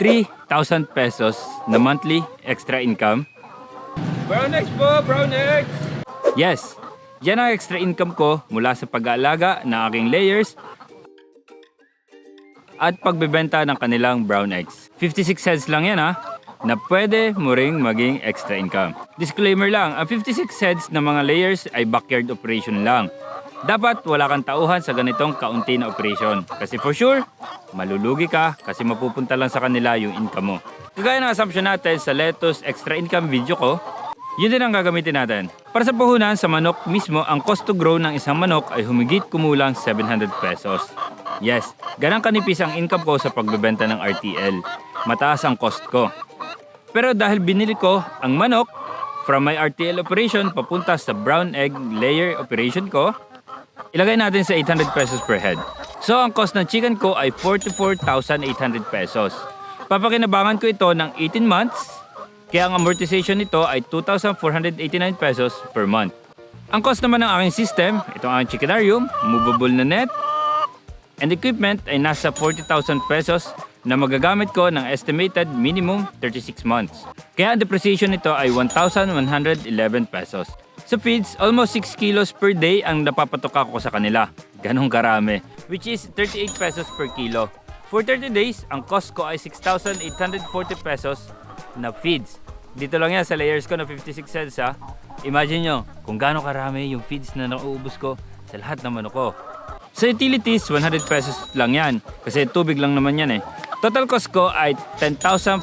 3,000 pesos na monthly extra income. Brown eggs po, brown eggs! Yes, yan ang extra income ko mula sa pag-aalaga ng aking layers at pagbebenta ng kanilang brown eggs. 56 cents lang yan ha, na pwede mo ring maging extra income. Disclaimer lang, ang 56 cents na mga layers ay backyard operation lang. Dapat wala kang tauhan sa ganitong kaunti na operation. Kasi for sure, malulugi ka kasi mapupunta lang sa kanila yung income mo. Kagaya ng assumption natin sa lettuce extra income video ko, yun din ang gagamitin natin. Para sa puhunan sa manok mismo, ang cost to grow ng isang manok ay humigit kumulang 700 pesos. Yes, ganang kanipis ang income ko sa pagbebenta ng RTL. Mataas ang cost ko. Pero dahil binili ko ang manok from my RTL operation papunta sa brown egg layer operation ko, ilagay natin sa 800 pesos per head. So ang cost ng chicken ko ay 44,800 pesos. Papakinabangan ko ito ng 18 months, kaya ang amortization nito ay 2,489 pesos per month. Ang cost naman ng aking system, itong aking chickenarium, movable na net, and equipment ay nasa 40,000 pesos na magagamit ko ng estimated minimum 36 months. Kaya ang depreciation nito ay 1,111 pesos. Sa feeds, almost 6 kilos per day ang napapatok ako sa kanila. Ganong karami, which is 38 pesos per kilo. For 30 days, ang cost ko ay 6,840 pesos na feeds. Dito lang yan sa layers ko na 56 cents ha. Imagine nyo kung gaano karami yung feeds na nauubos ko sa lahat ng manok ko. Sa utilities, 100 pesos lang yan. Kasi tubig lang naman yan eh. Total cost ko ay 10,540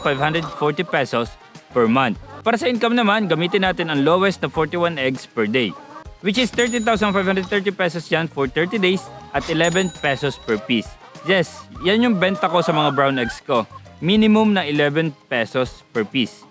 pesos per month. Para sa income naman, gamitin natin ang lowest na 41 eggs per day. Which is 13,530 pesos yan for 30 days at 11 pesos per piece. Yes, yan yung benta ko sa mga brown eggs ko. Minimum na 11 pesos per piece.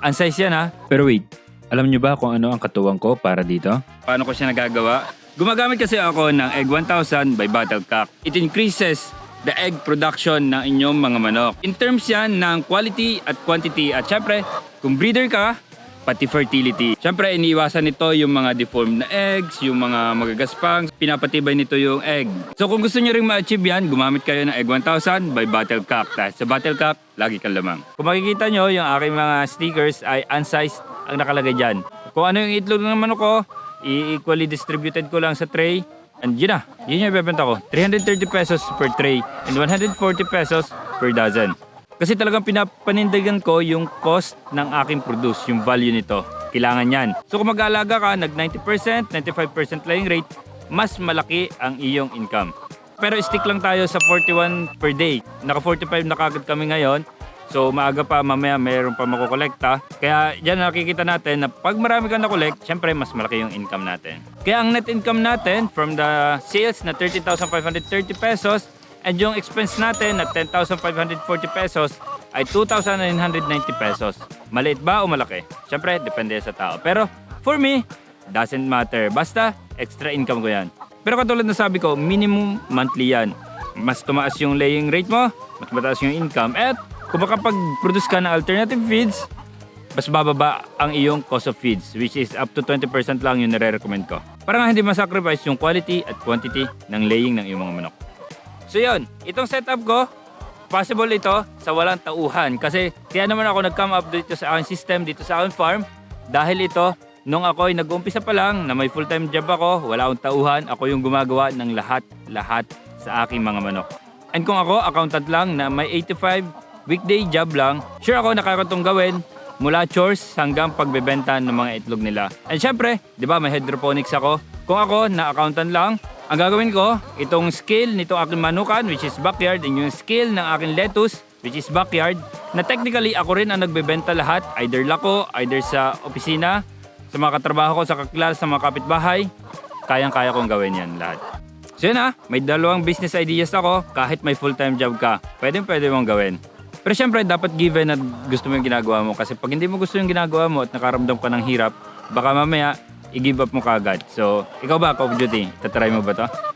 Ang size yan ha. Pero wait, alam nyo ba kung ano ang katuwang ko para dito? Paano ko siya nagagawa? Gumagamit kasi ako ng Egg 1000 by Battlecock. It increases the egg production ng inyong mga manok. In terms yan ng quality at quantity at syempre, kung breeder ka, pati fertility. Syempre, iniiwasan nito yung mga deformed na eggs, yung mga magagaspang, pinapatibay nito yung egg. So kung gusto nyo rin ma-achieve yan, gumamit kayo ng Egg 1000 by Battlecock. Dahil sa Battlecock, lagi kang lamang. Kung makikita nyo, yung aking mga stickers ay unsized ang nakalagay dyan. Kung ano yung itlog ng manok ko, i-equally distributed ko lang sa tray. And yun na, yun yung ibebenta ko. 330 pesos per tray and 140 pesos per dozen. Kasi talagang pinapanindigan ko yung cost ng aking produce, yung value nito. Kailangan yan. So kung mag-aalaga ka, nag 90%, 95% laying rate, mas malaki ang iyong income. Pero stick lang tayo sa 41 per day. Naka 45 na kagad kami ngayon. So maaga pa, mamaya mayroon pa makukolekta. Kaya dyan nakikita natin na pag marami kang nakolekt, syempre mas malaki yung income natin. Kaya ang net income natin from the sales na 30,530 pesos and yung expense natin na 10,540 pesos ay 2,990 pesos. Maliit ba o malaki? Syempre, depende sa tao. Pero for me, doesn't matter. Basta, extra income ko yan. Pero katulad na sabi ko, minimum monthly yan. Mas tumaas yung laying rate mo, mas mataas yung income. At kung makapag-produce ka ng alternative feeds, mas bababa ang iyong cost of feeds, which is up to 20% lang yung nare-recommend ko. Para nga hindi masacrifice yung quality at quantity ng laying ng iyong mga manok. So yun, itong setup ko, possible ito sa walang tauhan. Kasi kaya naman ako nag-come up dito sa aking system, dito sa aking farm. Dahil ito, nung ako ay nag-umpisa pa lang na may full-time job ako, wala akong tauhan, ako yung gumagawa ng lahat-lahat sa aking mga manok. And kung ako, accountant lang na may 85 weekday job lang, sure ako nakakatong gawin mula chores hanggang pagbebenta ng mga itlog nila. And syempre, di ba may hydroponics ako. Kung ako na accountant lang, ang gagawin ko, itong skill nitong aking manukan, which is backyard, and yung skill ng aking lettuce, which is backyard, na technically ako rin ang nagbebenta lahat, either lako, either sa opisina, sa mga katrabaho ko, sa kakilala, sa mga kapitbahay, kayang-kaya kong gawin yan lahat. So yun ah, may dalawang business ideas ako, kahit may full-time job ka, pwede pwede mong gawin. Pero syempre, dapat given na gusto mo yung ginagawa mo. Kasi pag hindi mo gusto yung ginagawa mo at nakaramdam ka ng hirap, baka mamaya, i-give up mo kagad. So, ikaw ba, Call of Duty? Tatry mo ba to?